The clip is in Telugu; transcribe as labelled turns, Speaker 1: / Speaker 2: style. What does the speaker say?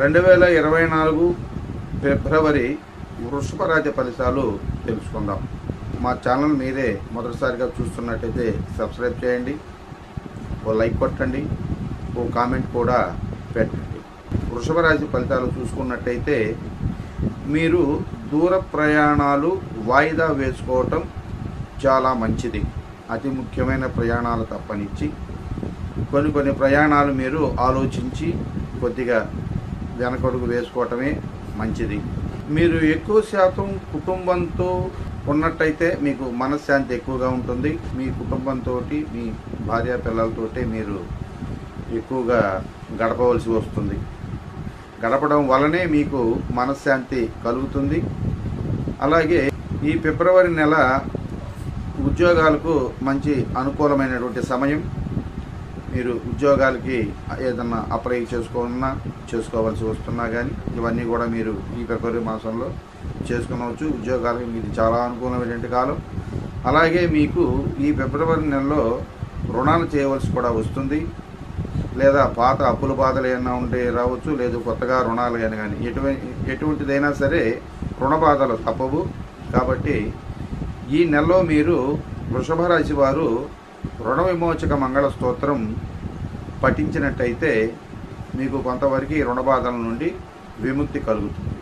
Speaker 1: రెండు వేల ఇరవై నాలుగు ఫిబ్రవరి వృషభ రాజ్య ఫలితాలు తెలుసుకుందాం. మా ఛానల్ మీరే మొదటిసారిగా చూస్తున్నట్టయితే సబ్స్క్రైబ్ చేయండి ఓ లైక్ కొట్టండి ఓ కామెంట్ కూడా పెట్టండి. వృషభ రాశి ఫలితాలు చూసుకున్నట్టయితే మీరు దూర ప్రయాణాలు వాయిదా వేసుకోవటం చాలా మంచిది. అతి ముఖ్యమైన ప్రయాణాలు తప్పనిచ్చి కొన్ని కొన్ని ప్రయాణాలు మీరు ఆలోచించి కొద్దిగా వెనకడుగు వేసుకోవటమే మంచిది. మీరు ఎక్కువ శాతం కుటుంబంతో ఉన్నట్టయితే మీకు మనశ్శాంతి ఎక్కువగా ఉంటుంది. మీ కుటుంబంతో మీ భార్య పిల్లలతోటి మీరు ఎక్కువగా గడపవలసి వస్తుంది. గడపడం వలనే మీకు మనశ్శాంతి కలుగుతుంది. అలాగే ఈ ఫిబ్రవరి నెల ఉద్యోగాలకు మంచి అనుకూలమైనటువంటి సమయం. మీరు ఉద్యోగాలకి ఏదన్నా అప్లై చేసుకున్నా చేసుకోవాల్సి వస్తున్నా కానీ ఇవన్నీ కూడా మీరు ఈ ఫిబ్రవరి మాసంలో చేసుకునవచ్చు. ఉద్యోగాలకి మీకు చాలా అనుకూలమైనటువంటి కాలం. అలాగే మీకు ఈ ఫిబ్రవరి నెలలో రుణాలు చేయవలసి కూడా వస్తుంది. లేదా పాత అప్పుల బాధలు ఏమైనా ఉంటే రావచ్చు లేదు కొత్తగా రుణాలు కానీ కానీ ఎటువంటి ఎటువంటిదైనా సరే రుణ బాధలు తప్పవు. కాబట్టి ఈ నెలలో మీరు వృషభ రాశి వారు రుణ విమోచక మంగళ స్తోత్రం పఠించినట్టయితే మీకు కొంతవరకు ఈ రుణ బాధల నుండి విముక్తి కలుగుతుంది.